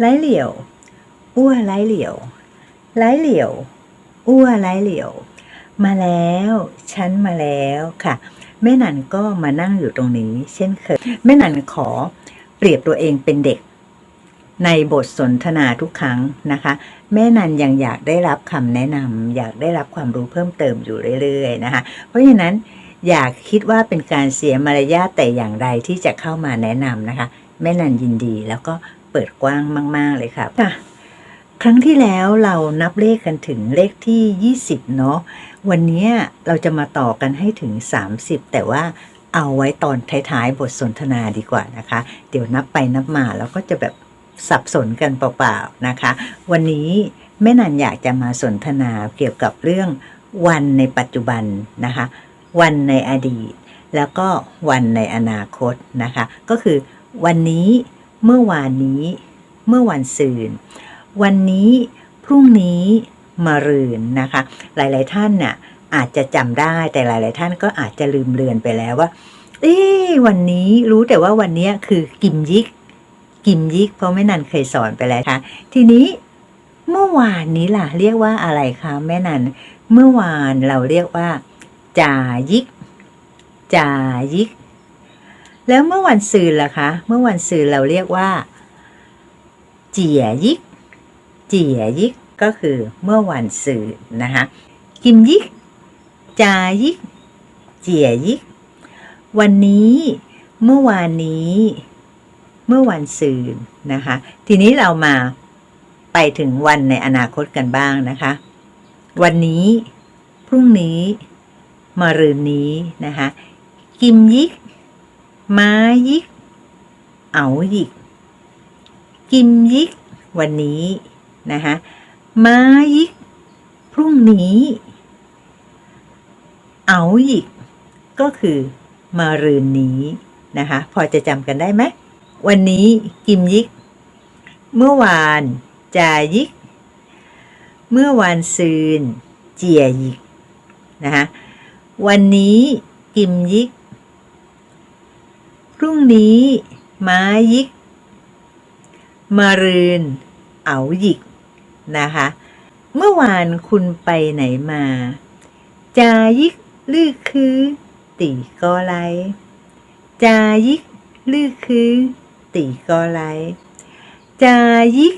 ไร้เหลี่ยวอ้วไร้เหลี่ยวไร้เหลี่ยวอ้วไร้เหลี่ยว มาแล้วฉันมาแล้วค่ะ แม่นันก็มานั่งอยู่ตรงนี้ เช่นเคยแม่นันขอเปรียบตัวเองเป็นเด็ก ในบทสนทนาทุกครั้งนะคะ แม่นันยังอยากได้รับคำแนะนำอยากได้รับความรู้เพิ่มเติมอยู่เรื่อยๆนะคะ เพราะฉะนั้นอยากคิดว่าเป็นการเสียมารยาทแต่อย่างใดที่จะเข้ามาแนะนำนะคะ แม่นันยินดีแล้วก็ เปิดกว้างมาก ๆ เลยค่ะค่ะ ครั้งที่แล้วเรานับเลขกันถึงเลขที่ 20 เนาะวันนี้เราจะมาต่อกันให้ถึง 30 แต่ว่าเอาไว้ตอนท้าย ๆ บทสนทนาดีกว่านะคะ เดี๋ยวนับไปนับมาแล้วก็จะแบบสับสนกันเปล่า ๆ นะคะ วันนี้แม่นันอยากจะมาสนทนาเกี่ยวกับเรื่องวันในปัจจุบันนะคะ วันในอดีต แล้วก็วันในอนาคตนะคะ ก็คือวันนี้ เมื่อวานนี้ เมื่อวันซืน วันนี้ พรุ่งนี้มารืนนะคะ หลาย ๆ ท่านน่ะอาจจะจำได้แต่หลาย ๆ ท่านก็อาจจะลืมเลือนไปแล้วว่า เอ๊วันนี้รู้แต่ว่าวันนี้คือกิมยิก กิมยิก เพราะแม่นันเคยสอนไปแล้วค่ะ ทีนี้เมื่อวานนี้ล่ะ เรียกว่าอะไรคะแม่นัน เมื่อวานเราเรียกว่า จายิก จายิก แล้วเมื่อวันซืนล่ะคะ เมื่อวันซืนเราเรียกว่าเจียยิกเจียยิกก็คือเมื่อวันซืนนะคะกิมยิกจายิกเจียยิกวันนี้เมื่อวานนี้ เมื่อวันซืนนะคะ ทีนี้เรามาไปถึงวันในอนาคตกันบ้างนะคะ วันนี้ พรุ่งนี้มารืนนี้นะคะ กิมยิก มายิก เอายิก กิมยิก วันนี้นะคะมายิก พรุ่งนี้ เอายิก ก็คือมารืนนี้นะคะ พอจะจำกันได้ไหม วันนี้กิมยิก เมื่อวานจายิก เมื่อวานซืน เจียยิกนะคะวันนี้กิมยิก พรุ่งนี้ ม้ายิก มารืน เอาหยิก นะคะ เมื่อวานคุณไปไหนมา จายิกลือคือ ตีกอไลจายิกลือคือ ตีกอไลจายิก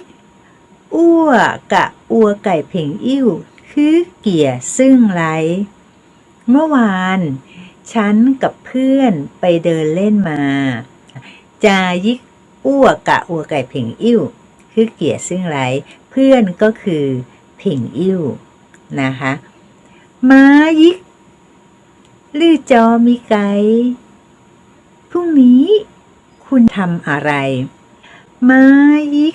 อ้วกะอัวไก่เพ่งอิ่วคือเกี่ยซึ่งไร เมื่อวาน ฉันกับเพื่อนไปเดินเล่นมา จายิกอ้วกะอัวไก่เพ่งอิ่วคือเกี่ยซึ่งไร เพื่อนก็คือเพ่งอิ่วนะคะม้ายิกลือจอมีไกพรุ่งนี้คุณทำอะไรม้ายิก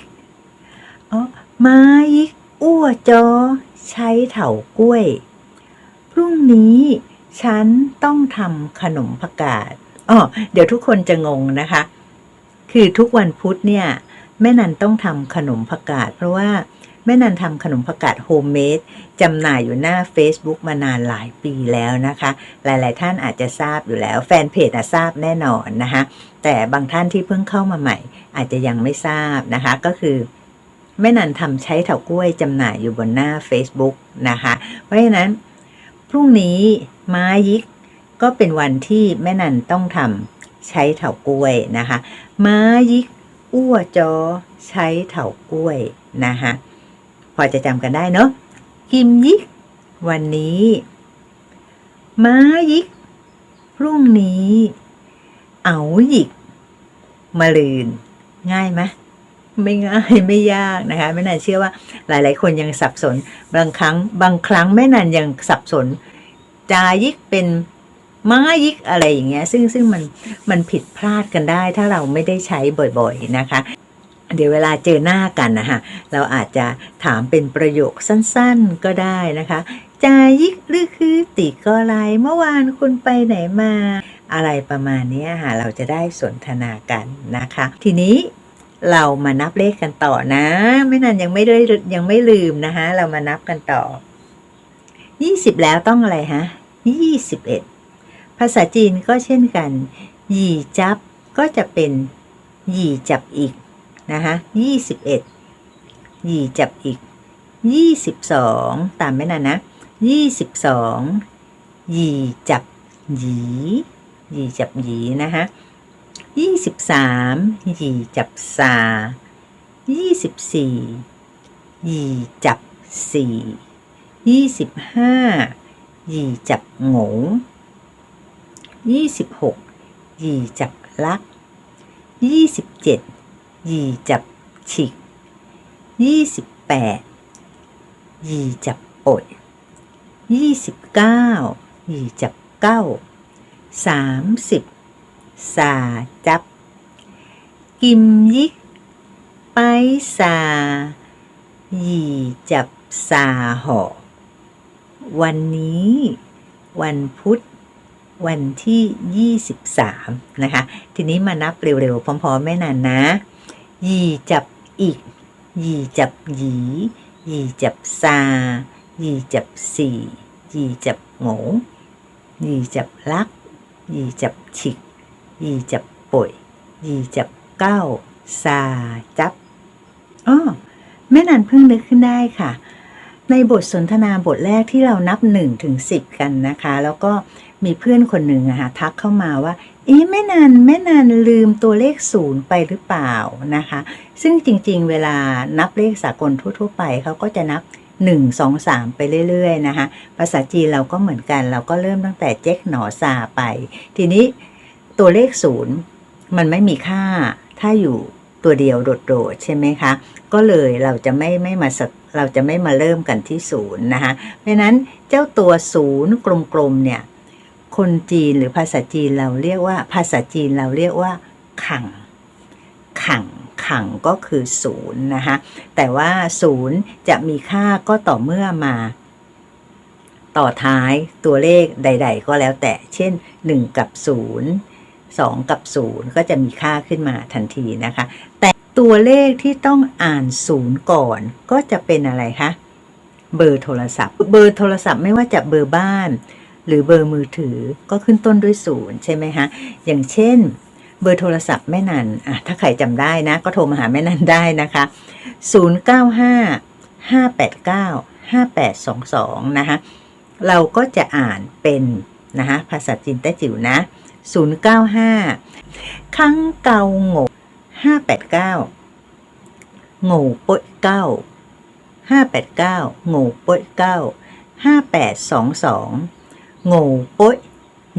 อ๋อม้ายิกอ้วจอ ใช้เถากล้วย พรุ่งนี้ ฉันต้องทำขนมผักกาดอ๋อเดี๋ยวทุกคนจะงงนะคะ คือทุกวันพุธเนี่ยแม่นันต้องทำขนมผักกาดเพราะว่าแม่นันทำขนมผักกาดโฮมเมดจำหน่ายอยู่หน้า Facebook มานานหลายปีแล้วนะคะ หลายๆ ท่านอาจจะทราบอยู่แล้ว แฟนเพจอะทราบแน่นอนนะคะ แต่บางท่านที่เพิ่งเข้ามาใหม่ อาจจะยังไม่ทราบนะคะ ก็คือแม่นันทำใช้เถากล้วยจำหน่ายอยู่บนหน้า Facebook นะคะ เพราะฉะนั้นพรุ่งนี้ ม้ายิก ก็เป็นวันที่แม่นันต้องทำใช้เถากล้วยนะคะ ม้ายิก อ้วจอ ใช้เถากล้วยนะคะพอจะจำกันได้เนาะกิมยิก วันนี้ ม้ายิก พรุ่งนี้ เอาหยิกมาลืน ง่ายไหมไม่ง่ายไม่ยากนะคะแม่นันเชื่อว่าหลาย ๆ คนยังสับสน บางครั้ง บางครั้งแม่นันยังสับสน จายิกเป็นม้ายิกอะไรอย่างเงี้ย ซึ่งซึ่งมันมันผิดพลาดกันได้ ถ้าเราไม่ได้ใช้บ่อยๆนะคะ เดี๋ยวเวลาเจอหน้ากันนะคะเราอาจจะถามเป็นประโยคสั้นๆก็ได้นะคะ จายิกหรือคือติก็ไรเมื่อวานคุณไปไหนมา อะไรประมาณนี้ค่ะเราจะได้สนทนากันนะคะ ทีนี้เรามานับเลขกันต่อนะ ไม่นานยังไม่ได้ยังไม่ลืมนะคะเรามานับกันต่อ 20แล้วต้องอะไรฮะ21ภาษาจีนก็เช่นกันหยี่จับก็จะเป็นหยี่จับอีกนะคะ21หยีจับอีกยี่สิบสองตามไม่นานนะยี่สิบสองหยีจับหยีหยีจับหยีนะคะยี่สิบสามหยีจับซายี่สิบสี่หยีจับสี่ ยี่สิบห้าหยีจับโงยี่สิบหกหยีจับลักยี่สิบเจ็ดหยีจับฉิกยี่สิบแปดหยีจับปดยี่สิบเก้าหยีจับเก้าสามสิบสาจับ กิมยิก ไปสาหยีจับสาหอ วันนี้ วันพุธ วันที่ 23 นะคะ ทีนี้มานับเร็วๆ พร้อมๆ แม่นานนะ ยีจับอีก ยีจับหยี ยีจับซา ยีจับสี่ยีจับโงยีจับลัก ยีจับฉิก ยีจับป่วยยีจับเก้าซาจับอ้อแม่นันเพิ่งนึกขึ้นได้ค่ะ ในบทสนทนาบทแรกที่เรานับ1ถึง10 กันนะคะ แล้วก็มีเพื่อนคนหนึ่งอะค่ะทักเข้ามาว่าอ๊ะแม่นันแม่นันลืมตัวเลขศูนย์ไปหรือเปล่านะคะ ซึ่งจริงๆ เวลานับเลขสากลทั่ว ๆ ไปเขาก็จะนับ 1 2 3 ไปเรื่อยๆนะคะ ภาษาจีนเราก็เหมือนกัน เราก็เริ่มตั้งแต่เจ๊กหนอซาไป ทีนี้ตัวเลขศูนย์มันไม่มีค่าถ้าอยู่ ตัวเดียวโดดๆใช่ไหมคะ ก็เลยเราจะไม่ไม่มาสเราจะไม่มาเริ่มกันที่ศูนย์นะคะเพราะฉะนั้นเจ้าตัวศูนย์กลมๆเนี่ยคนจีนหรือภาษาจีนเราเรียกว่า ภาษาจีนเราเรียกว่า ขัง ขังขังก็คือศูนย์นะคะแต่ว่าศูนย์จะมีค่าก็ต่อเมื่อมา ต่อท้ายตัวเลขใด ๆ ก็แล้วแต่ เช่น 1 กับ 0 2 กับ 0 ก็จะมีค่าขึ้นมาทันทีนะคะ แต่ตัวเลขที่ต้องอ่านศูนย์ก่อนก็จะเป็นอะไรคะเบอร์โทรศัพท์ เบอร์โทรศัพท์ไม่ว่าจะเบอร์บ้าน หรือเบอร์มือถือก็ขึ้นต้นด้วยศูนย์ใช่ไหมคะอย่างเช่น เบอร์โทรศัพท์แม่นันอะถ้าใครจำได้นะ ก็โทรมาหาแม่นันได้นะคะ 095 589 5822 นะคะเราก็จะอ่านเป็นนะคะภาษาจีนแต้จิ๋วนะ 095คังเกาโง่589 โง่ปดเก้า589 โง่ปดเก้า5822 โง่ปด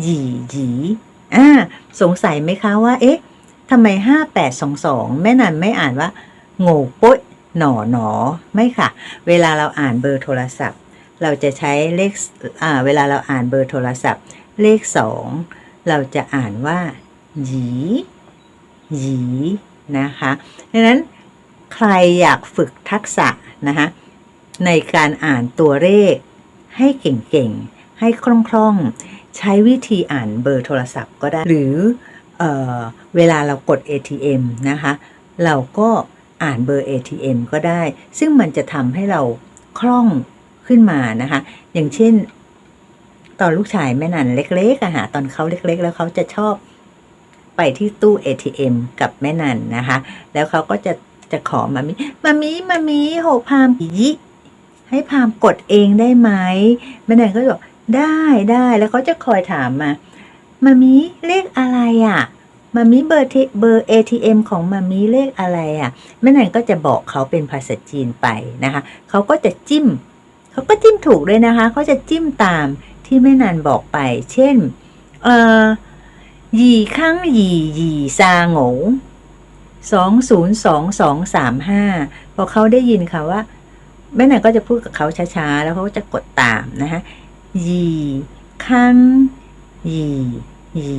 หยีหยีอ่าสงสัยไหมคะว่า เอ๊ะทำไม 5822 แม่นันไม่อ่านว่า โง่ปดหนอหนอไม่ค่ะ เวลาเราอ่านเบอร์โทรศัพท์ เราจะใช้เลขอ่าเวลาเราอ่านเบอร์โทรศัพท์ เลขสอง เราจะอ่านว่าหยีหยีนะคะดังนั้นใครอยากฝึกทักษะนะคะในการอ่านตัวเลขให้เก่งๆ ให้คล่องๆ ใช้วิธีอ่านเบอร์โทรศัพท์ก็ได้ หรือเออเวลาเรากด ATM นะคะ เราก็อ่านเบอร์ ATM ก็ได้ ซึ่งมันจะทำให้เราคล่องขึ้นมานะคะ อย่างเช่น ตอนลูกชายแม่นันเล็กๆอะฮะตอนเขาเล็ก ๆ แล้วเขาจะชอบไปที่ตู้ ATM กับแม่นันนะคะ แล้วเขาก็จะจะขอมามิมามิมามิโหพามยิให้พามกดเองได้ไหมแม่นันก็บอกได้ได้แล้วเขาจะคอยถามมามามิเลขอะไรอะ่ะมามิเบอร์เบอร์ ATM ของมามิเลขอะไรอะ่ะแม่นันก็จะบอกเขาเป็นภาษาจีนไปนะคะเขาก็จะจิ้มเขาก็จิ้มถูกเลยนะคะเขาจะจิ้มตาม ที่แม่นันบอกไป เช่น เอ่อหยีข้างหยีหยี่ซาโงสองศูนย์สองสองสามห้าพอเขาได้ยินค่ะว่าแม่นันก็จะพูดกับเขาช้าๆ แล้วเขาก็จะกดตามนะคะหยี่ข้างหยีหยี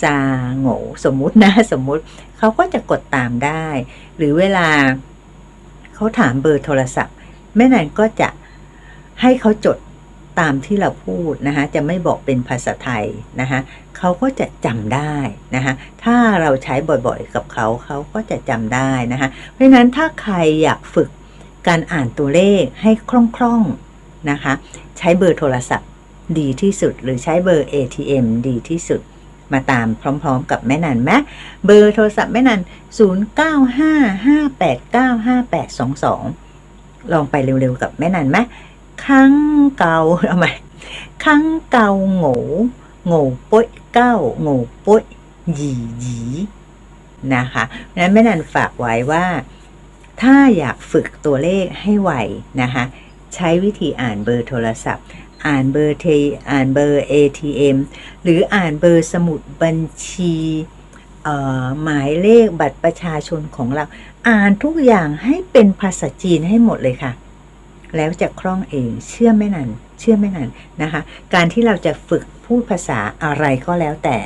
ซาโงสมมุตินะสมมุติเขาก็จะกดตามได้ หรือเวลาเขาถามเบอร์โทรศัพท์ แม่นันก็จะให้เขาจด ตามที่เราพูดนะคะจะไม่บอกเป็นภาษาไทยนะคะเขาก็จะจำได้นะคะถ้าเราใช้บ่อยๆกับเขาเขาก็จะจำได้นะคะเพราะฉะนั้นถ้าใครอยากฝึกการอ่านตัวเลขให้คล่องๆนะคะใช้เบอร์โทรศัพท์ดีที่สุด หรือใช้เบอร์ ATM ดีที่สุดมาตามพร้อมๆกับแม่นันไหมเบอร์โทรศัพท์แม่นัน0955895822 ลองไปเร็วๆกับแม่นันไห มคังเกาเอาไหมคังเกาโง่โง่ปุ้ยเก้าโง่ปุ้ยหยีหยีนะคะเพราะฉะนั้นแม่นันฝากไว้ว่า ถ้าอยากฝึกตัวเลขให้ไวนะคะใช้วิธีอ่านเบอร์โทรศัพท์ อ่านเบอร์เทอ่านเบอร์ ATM หรืออ่านเบอร์สมุดบัญชีเอ่อหมายเลขบัตรประชาชนของเรา อ่านทุกอย่างให้เป็นภาษาจีนให้หมดเลยค่ะ แล้วจะคล่องเองเชื่อไม่นานเชื่อไม่นานนะคะ การที่เราจะฝึกพูดภาษาอะไรก็แล้วแต่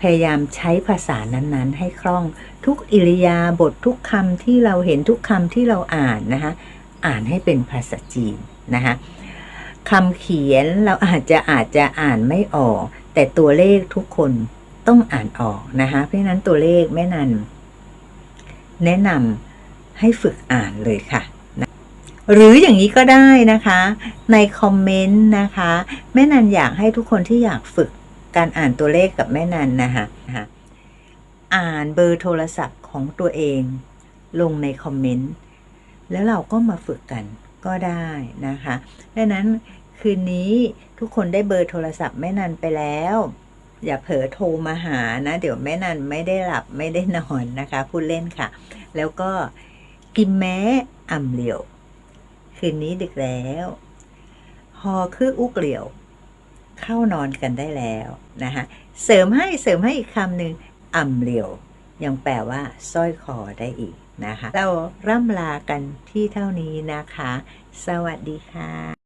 พยายามใช้ภาษานั้นๆ ให้คล่องทุกอิริยาบถทุกคำที่เราเห็นทุกคำที่เราอ่านนะคะอ่านให้เป็นภาษาจีนนะคะคำเขียนเราอาจจะอาจจะอ่านไม่ออก แต่ตัวเลขทุกคนต้องอ่านออกนะคะเพราะฉะนั้นตัวเลขแม่นันแนะนำให้ฝึกอ่านเลยค่ะ หรืออย่างนี้ก็ได้นะคะ ในคอมเมนต์นะคะแม่นันอยากให้ทุกคนที่อยากฝึกการอ่านตัวเลขกับแม่นันนะคะอ่านเบอร์โทรศัพท์ของตัวเอง ลงในคอมเมนต์ แล้วเราก็มาฝึกกันก็ได้นะคะดังนั้นคืนนี้ทุกคนได้เบอร์โทรศัพท์แม่นันไปแล้ว อย่าเผลอโทรมาหานะ เดี๋ยวแม่นันไม่ได้หลับไม่ได้นอนนะคะพูดเล่นค่ะ แล้วก็กินแม้อ่ำเหลียว คืนนี้ดึกแล้ว ฮอคืออุกเหลียว เข้านอนกันได้แล้วนะคะเสริมให้เสริมให้อีกคำหนึ่งอ่ำเหลียว ยังแปลว่าสร้อยคอได้อีกนะคะ เราร่ำลากันที่เท่านี้นะคะ สวัสดีค่ะ